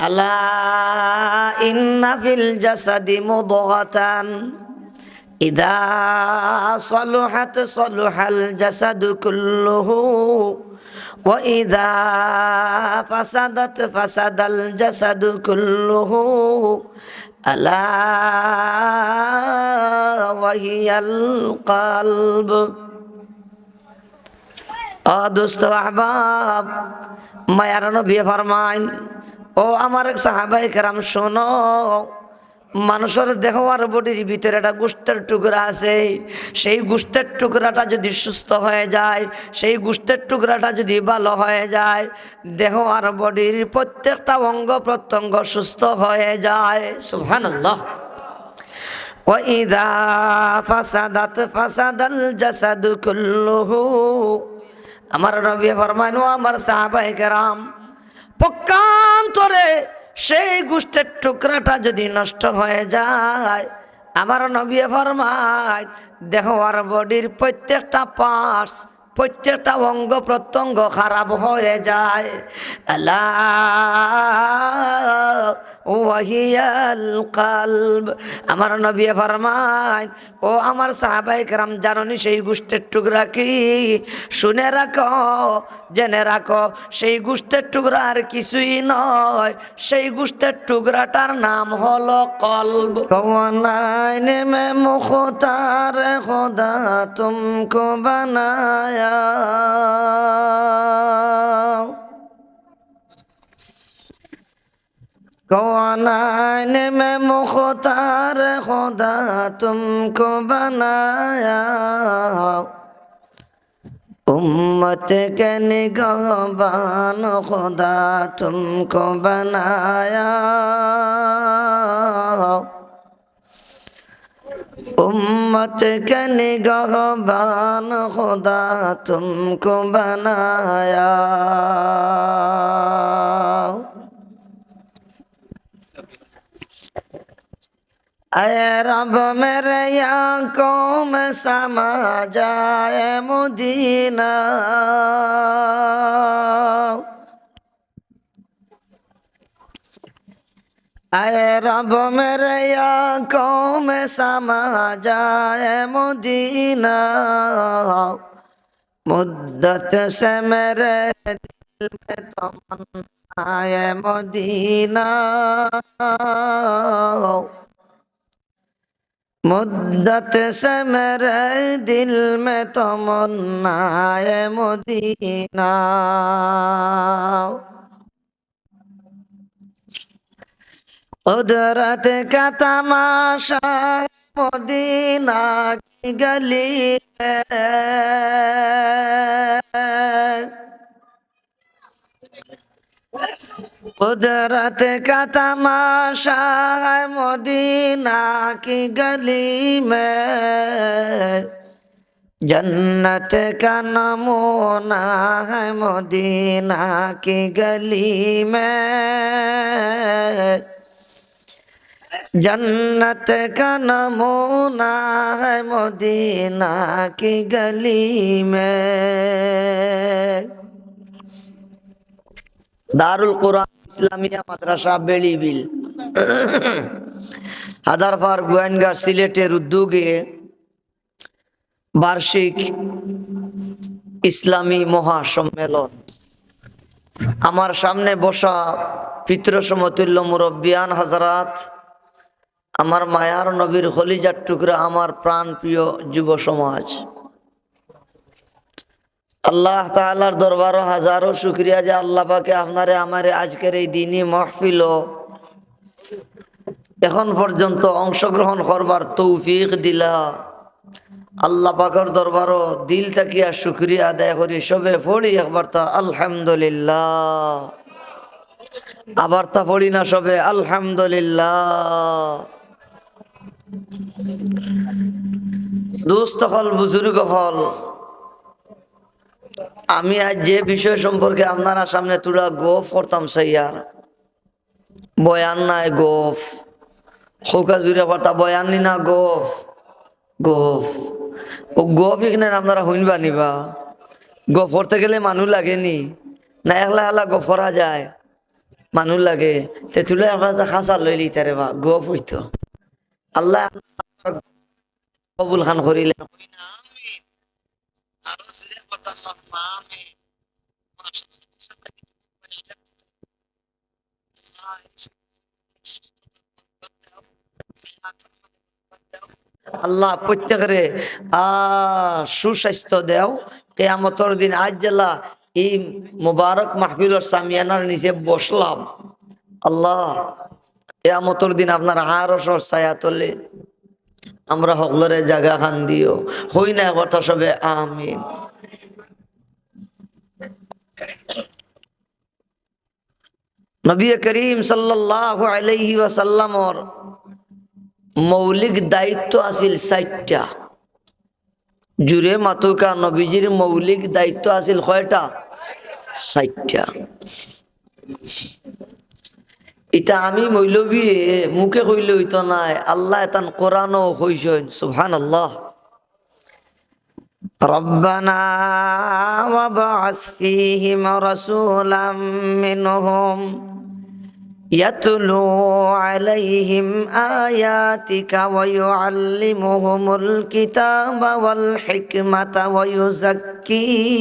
আলা ইন্না ফিল জাসাদি মুদগাতান ইদা সলুহাত সলুহাল জাসাদু কুল্লুহু وإذا فسدت فسد الجسد كله ألا وهي القلب ও দোস্ত আহবাব মায়ার নবী ফরমাইন ও আমার সাহাবাই কেরাম শোনো মানুষের দেহ আর বডির ভিতরে একটা গুস্তের টুকরা আছে সেই গুস্তের টুকরাটা যদি সুস্থ হয়ে যায় সেই গুস্তের টুকরাটা যদি ভালো হয়ে যায় দেহ আর বডির প্রত্যেকটা অঙ্গ প্রত্যঙ্গ সুস্থ হয়ে যায় সুবহানাল্লাহ وإذا فسدت فسد الجسد كله আমার নবী ফরমান ও আমার সাহাবাই কেরাম পক্ষান্তরে সেই গুষ্টের টুকরাটা যদি নষ্ট হয়ে যায়, আমার নবী ফরমায় দেহ আর বডির প্রত্যেকটা পার্টস প্রত্যেকটা অঙ্গ প্রত্যঙ্গ খারাপ হয়ে যায়। আমার নবী ফরমায়, ও আমার সাহাবাই কেরাম, জাননি সেই গুষ্টের টুকরা কি? শুনে রাখো, জেনে রাখো, সেই গুষ্টের টুকরা আর কিছুই নয়। সেই গুষ্টের টুকরাটার নাম হলো কলব। কওয়ানাইনে মে মুখতার খোদা তুমকো বানায়া। कौन में मुख्तार खुदा तुमको बनाया उम्मत के निगहबान खुदा तुमको बनाया उम्मत के निगहबान खुदा तुमको बनाया अय रब मेरे आंखों में समा जाए मुदीना अय रब मेरे आंखों में समा जाए मुदीना मुद्दत से मेरे दिल में तमन्ना आए मदीना मुद्दत से मेरे दिल में तमन्ना है मदीना قدرت کا تماشا مدینہ کی گلی میں قدرت کا تماشا ہے مدینہ کی گلی میں جنت کا نمونہ ہے مدینہ کی گلی میں जन्नत का नमूना है मदीना की गली में দারুল কোরআন ইসলামিয়া মাদ্রাসা বেলিবিল হাদারপার গোয়েনগার সিলেটের উদ্যোগে বার্ষিক ইসলামী মহাসম্মেলন আমার সামনে বসা পিতৃ সমতুল্য মুরব্বিয়ান হাজারাত আমার মায়ার নবীর খলিজার টুকরা আমার প্রাণ প্রিয় যুব সমাজ। আল্লাহ তাআলার দরবারও হাজারো শুক্রিয়া যে আল্লাহ পাকে আপনারে, আমারে আজকের এই দিনই মহফিল এখন পর্যন্ত অংশগ্রহণ করবার তৌফিক দিলা। আল্লাহ পাকের দরবারও দিল থাকিয়া শুক্রিয়া আদায় করি, সবে পড়ি একবার তা আলহামদুলিল্লাহ। আবার তা পড়ি না সবে, আলহামদুলিল্লাহ। দুস্থ হল, বুজুর্গ হল। আমি আজ যে বিষয় সম্পর্কে আপনারা সামনে তুলা গোফ করতাম সাইয়ার বয়ান নাই গোফ। সৌকা জুড়ে পারতা বয়ান নি না গোফ। গোফ। ও গোফ এখানে আপনারা শুনবা নিবা গোফ করতে গেলে মানুষ লাগেনি না। একলা একলা গোফ করা যায়। মানুষ লাগে। তেতুলে আমরা তো খাসা লইলি তারে বা গোপ হইতো। আল্লাহ কবুল খান করিলেন। আল্লাহ প্রত্যেকেরে সুস্বাস্থ্য দেও। কেয়ামতর দিন আজ জেলা এই মুবারক মাহফিলর সামিয়ানার নিচে বসলাম। আল্লাহ কেয়ামতর দিন আপনার আরও ছায়া তোলে। আমরা সকলরে জায়গা খান দিও। হই না কথা সবে, আমিন। নবী করিম সাল্লাল্লাহু আলাইহি ওয়াসাল্লামর মৌলিক দায়িত্ব আছিল চারটা। জুড়ে মাতুকা নবীজির মৌলিক দায়িত্ব আছিল কয়টা? চারটা। এটা আমি মৌলবী মুখে কইলে হইতো নাই আল্লাহ এতান কোরআনও কইছেন সুবহান আল্লাহ ربنا وابعث فيهم رسولا منهم يتلو عليهم آياتك ويعلمهم الكتاب والحكمة ويزكيهم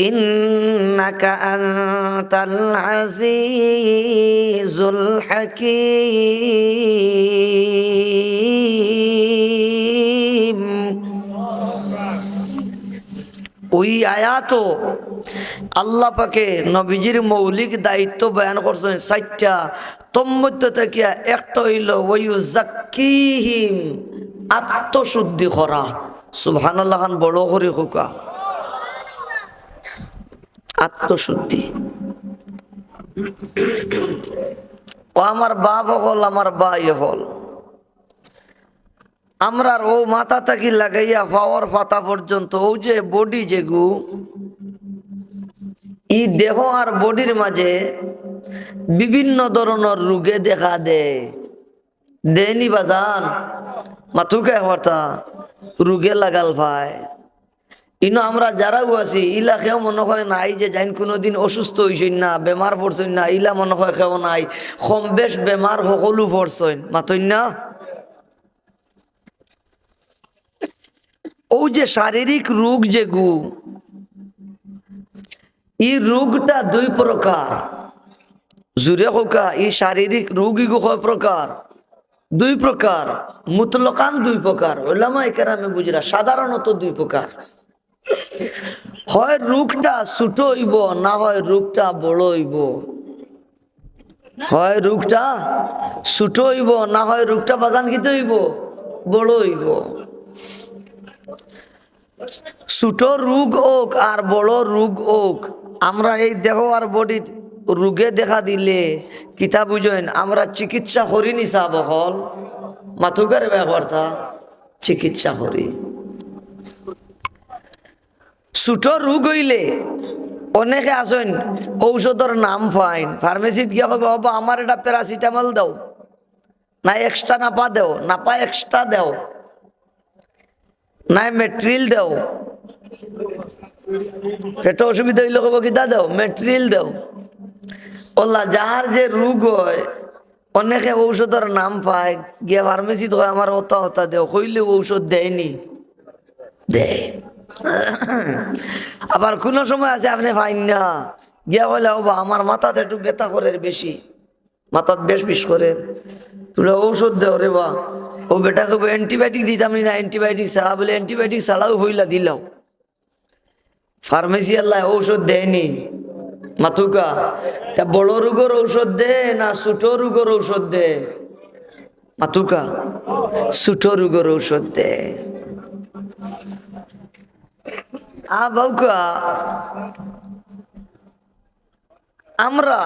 إنك أنت العزيز الحكيم ওই আয়াতো আল্লাহ পাকে নবীজির মৌলিক দায়িত্ব বয়ান করছেন চারটা তন্মধ্য থেকে একটা হইল ওয়ু জাকিহিম আত্মশুদ্ধি করা সুবহানাল্লাহ খান বড় করে হুকা আত্মশুদ্ধি। ও আমার বাপ হল, আমার বাই হল। আমরার ও মাথা থাকি লাগাইয়া পাওয়ার পাতা পর্যন্ত, ও যে বডি যেগু ই দেহ আর বডির মাঝে বিভিন্ন ধরনের রোগে দেখা দেয়। দেয়নি বাজান? মাথুকে হতা রোগে লাগাল ভাই। ইনো আমরা যারাও আছি, ইলা কেউ মনে হয় নাই যে যাইন কোনোদিন অসুস্থ হইছেন না বেমার পড়ছেন না, ইলা মনে হয় কেউ নাই। কম বেশ বেমার সকলো পড়ছেন, মাতইন না? ও যে শারীরিক রোগ যে গু, ই রোগটা দুই প্রকার। জুড়ে হোকা ই শারীরিক রোগ ইগু কয় প্রকার। দুই প্রকার, মুতলকান দুই প্রকার ওলামা একার আমি বুঝরা সাধারণত দুই প্রকার। হয় রোগটা ছোট হইব না হয় রোগটা বড় হইব হয় রোগটা ছোট হইব না হয় রোগটা বাজান কিতে হইব বড় হইব ছোট রোগ হোক আর বড় রোগ হোক আমরা এই দেহ আর বডি রোগে দেখা দিলে, কিতা বুঝেন? আমরা চিকিৎসা করি নিসা বহল মাথুকার ব্যাপারটা চিকিৎসা করি। ছোট রোগ হইলে অনেকে আসেন ঔষধের নাম ফাইন। ফার্মেসিত গিয়ে হবে বাবা আমার এটা প্যারাসিটামল দাও। না এক্সট্রা নাপা দেও, নাপা এক্সট্রা দেও। নাই মেট্রিল দেও। পেটে অসুবিধা হইলে কব, কিতা দেও মেট্রিল দেও। ওলা যার যে রোগ হয়, অনেকে ঔষধের নাম পায় গিয়ে ফার্মেসিত হয় আমার হতা হতা দেও হইলে ঔষধ দেয়নি। দেয়। আবার কোনো সময় আছে আপনি পাইন না। গিয়া বলে ও বা আমার মাথাতে একটু ব্যথা করে বেশি। মাথাত বেশ বিষ করে। তুলে ঔষধ দেও রে বা। ও বেটা কবে অ্যান্টিবায়োটিক দিতাম না, অ্যান্টিবায়োটিক ছাড়া। বলে, অ্যান্টিবায়োটিক ছাড়াও হইলা দিলাও। ফার্মেসি আল্লাহ ঔষধ দেয়নি। মাতুকা, তা বড় রোগের ঔষধ দে না ছোট রোগের ঔষধ দে? মাতুকা, ছোট রোগের ঔষধ দে। আ বাউকা আমরা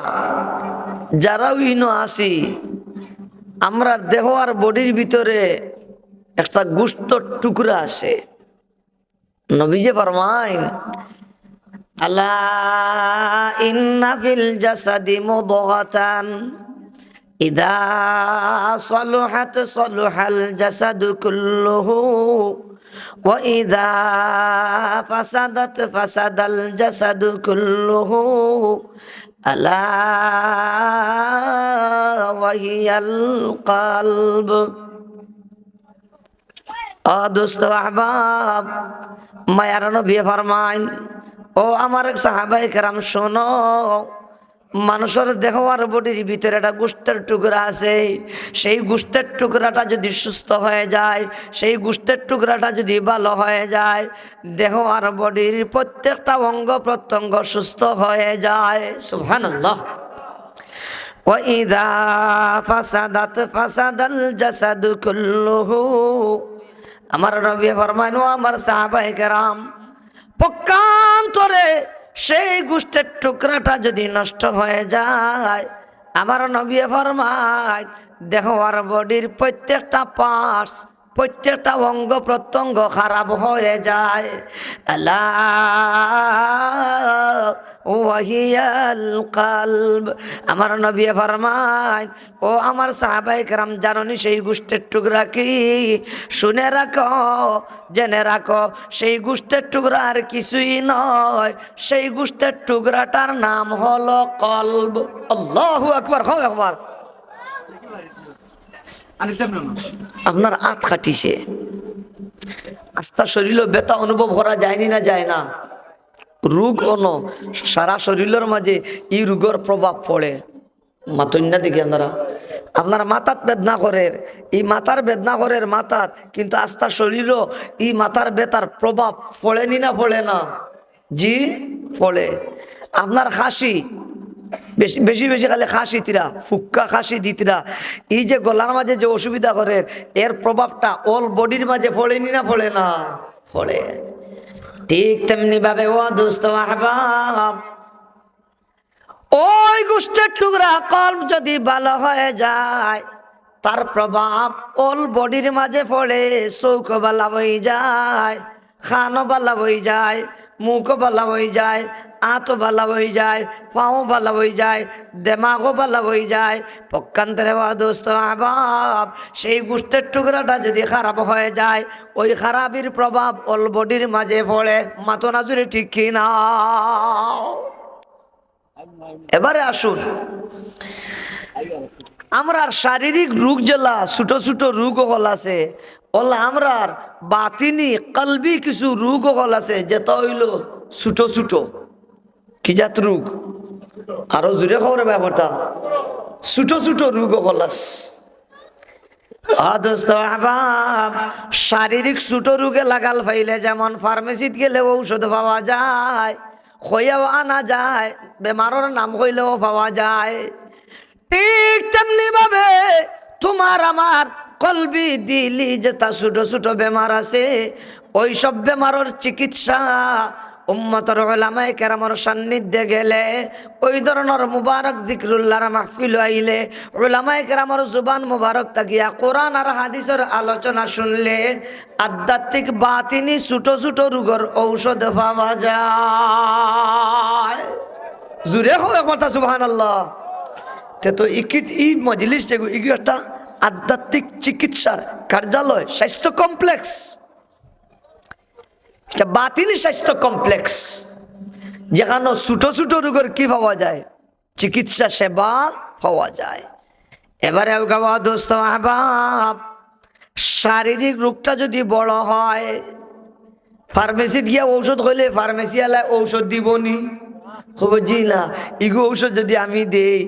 যারাও ইনো আসি, আমরা দেহ আর বডির ভিতরে একটা গুস্তর টুকরা আছে নবীজে ফরমাইন, আলা ইন্না ফিল জাসাদি মুদগাতান। ইদা সলুহাত সলুহাল জাসাদু কুল্লুহু وإذا فسدت فسد الجسد كله আলা ওয়াহিয়াল কালব ও দোস্ত আহবাব মায়ার নবী ফরমাইন ও আমার সাহাবাই কেরাম শোনো মানুষের দেহ আর বডির ভিতরে একটা গুষ্টের টুকরা আছে সেই গুষ্টের টুকরাটা যদি সুস্থ হয়ে যায় সেই গুষ্টের টুকরাটা যদি ভালো হয়ে যায় দেহ আর বডির প্রত্যেকটা অঙ্গ প্রত্যঙ্গ সুস্থ হয়ে যায় সুবহানাল্লাহ وإذا فسدت فسد الجسد كله আমার নবী ফরমান ও আমার সাহাবায়ে কেরাম পক্ষান্তরে সেই গোষ্ঠের টুকরাটা যদি নষ্ট হয়ে যায়, আমার নবী ফরমায় দেহ আর বডির প্রত্যেকটা পার্টস প্রত্যেকটা অঙ্গ প্রত্যঙ্গ খারাপ হয়ে যায়। আমার নবী ফরমায়, ও আমার সাহাবাই কেরাম, জাননি সেই গোষ্ঠের টুকরা কি? শুনে রাখো, জেনে রাখো, সেই গোষ্ঠের টুকরা আর কিছুই নয়। সেই গোষ্ঠের টুকরাটার নাম হলো কলব। আল্লাহু আকবার হো একবার আপনার আত খাটিছে আস্তা শরীর ব্যথা অনুভব করা যায়নি না যায় না। রোগ অন সারা শরীরের মাঝে ই রোগের প্রভাব পড়ে। মাতন্যা দিকে আপনারা। আপনার মাথাত বেদনা করের এই মাথার বেদনা করের মাথাত, কিন্তু আস্থা শরীরও এই মাথার বেতার প্রভাব পড়েনি না, পড়ে না। জি ফলে আপনার হাসি বেশি বেশি বেশি খালি তিরা, ফুক্কা খাসি দিতিরা এই যে গলার মাঝে যে অসুবিধা করে, এর প্রভাবটা অল বডির মাঝে পড়েনি না পড়ে না? ফলে ঠিক তেমনি ভাবে, ও আহবাব, ওই গোষ্ঠের টুকরা কল্প যদি ভালো হয়ে যায়, তার প্রভাব অল বডির মাঝে পড়ে চৌক বালা বই যায়, খানো বালা বই যায়। মুখ বালা হয়ে যায় আঁতও বালা হয়ে যায়, পাও বালা হয়ে যায় দেমাগও বালা হয়ে যায়। পক্ষান্তরে বা দোস্ত, আবাব, সেই গোষ্ঠের টুকরাটা যদি খারাপ হয়ে যায়, ওই খারাপির প্রভাব অল বডির মাঝে পড়ে মাতো নাজুরে ঠিক কিনা এবারে আসুন। আমরার শারীরিক রোগ জেলা ছোট ছোট রোগ হল আছে ওলা আমরার বাতিনি কলবি কিছু রোগ হল আছে, যেটা হইল ছুটো ছুটো। কি জাত রোগ? আরও জোরে খবর ব্যাপারটা। ছুটো ছোট রোগ হল আছে। শারীরিক ছোট রোগে লাগাল ফাইলে, যেমন ফার্মেসিত গেলে ঔষধ পাওয়া যায়, হইয়াও আনা যায়, বেমারের নাম হইলেও পাওয়া যায়। ঠিক তেমনি ভাবে তোমার আমার কলবি দিলি যে তা ছোট ছোট বেমার আছে। ওই সব বেমারের চিকিৎসা উম্মতর ওলামায় কেরামর সান্নিধ্যে গেলে, ওই ধরনের মুবারক জিক্রুল্লাহর মাহফিল আইলে ওলামায় কেরামর জুবান মুবারক তাকিয়া কোরআন আর হাদিসের আলোচনা শুনলে আধ্যাত্মিক বাতিনি ছোট ছোট রোগের ঔষধ পাওয়া যায়। জুড়ে হোক একমাত্র সুবাহান আল্লাহ তে তো ইকিট ই মজলিস ইগু একটা আধ্যাত্মিক চিকিৎসার কার্যালয়, স্বাস্থ্য কমপ্লেক্স। এটা বাতিল স্বাস্থ্য কমপ্লেক্স। যেখানে ছোট ছোট রোগের কি পাওয়া যায়? চিকিৎসা সেবা পাওয়া যায়। এবারে দোস্ত, আহবাব, শারীরিক রোগটা যদি বড় হয় ফার্মেসিত গিয়া ঔষধ হইলে ফার্মেসি আলায় ঔষধ দিবনি? হব জি না। ইগো ঔষধ যদি আমি দেই,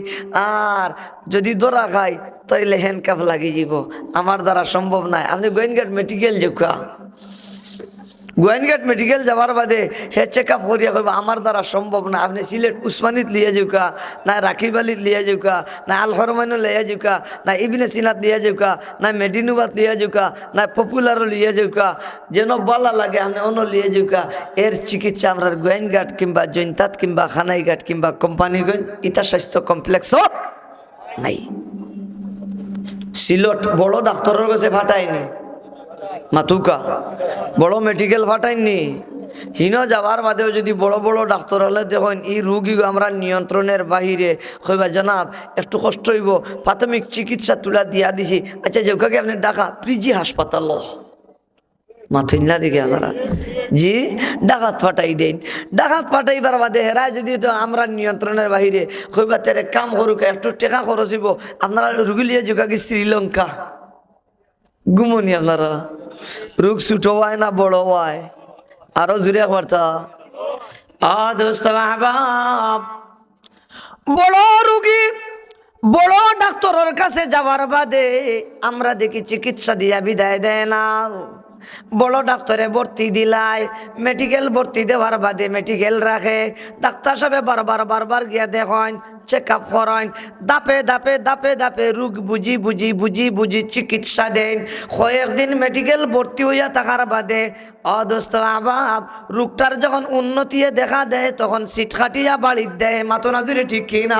আর যদি দোরা খাই তাইলে হ্যান্ডকাপ লাগি যাব আমার দ্বারা সম্ভব নাই। আপনি গোয়েনঘাট মেডিকেল যোকা গোয়েনঘাট মেডিকেল যাওয়ার বাদে হে চেক আপ করিয়া কইবা, আমার দ্বারা সম্ভব না। আপনি সিলেট উসমানিত লিয়ে যাউকা না রাখিবালিত লিয়ে যাউকা না আল হরমাইন লিয়ে যাউকা না ইবিনে সিনাত লিয়ে যাউকা না মেডিনুবাত লিয়ে যাউকা না পপুলার লিয়ে যাউকা যেন বলা লাগে আপনি অন্য লিয়ে যাউকা এর চিকিৎসা আমরা গোয়েনঘাট কিংবা জৈন্তাত কিংবা খানাইঘাট কিংবা কোম্পানিগঞ্জ ইতা স্বাস্থ্য কমপ্লেক্স নাই। সিলট, বড় ডাক্তারের কাছে ফাটাইনি। মাতুকা, বড় মেডিকেল ফাটাইনি। হিন যাওয়ার বাদেও যদি বড় বড় ডাক্তার হলে দেখুন, এই রুগী আমরা নিয়ন্ত্রণের বাহিরে কইবা জনাব, একটু কষ্ট হইব। প্রাথমিক চিকিৎসা তুলা দিয়া দিছি। আচ্ছা যে ওকে আপনি ডাকা প্রিজি হাসপাতাল। মাথিনা দিকে আমরা জি, ডাকাত ফাটাই দেন। ডাকাত ফাটাইবার বাদে হেরাই যদি তো আমরা নিয়ন্ত্রণের বাহিরে কইবা তেরে কাম করুক, একটু টেকা খরচিব আপনারা রুগিলিয়ে যোগা কি শ্রীলঙ্কা? গুমনি আপনারা। রুগ ছোটো হয় না বড় হয় আরও জুড়ে আহবাব বড় রুগী, বড় ডাক্তারের কাছে যাওয়ার বাদে আমরা দেখি চিকিৎসা দিয়া বিদায় দেয় না। বড় ডাক্তারে ভর্তি দিলাই মেডিকেল ভর্তি দেওয়ার বাদে মেডিকেল রাখে। ডাক্তার সাহেব বারবার বারবার গিয়া দেখেন চেক আপ করেন, দাপে দাপে দাপে দাপে রোগ বুঝি বুঝি বুঝি বুঝি চিকিৎসা দেন। কয়েকদিন মেডিকেল ভর্তি হইয়া থাকার বাদে অদস্ত আবাব, রোগটার যখন উন্নতিয়ে দেখা দেয়, তখন সিট খাটিয়া বাড়ির দেয় মাতো নাজুরে ঠিক কিনা?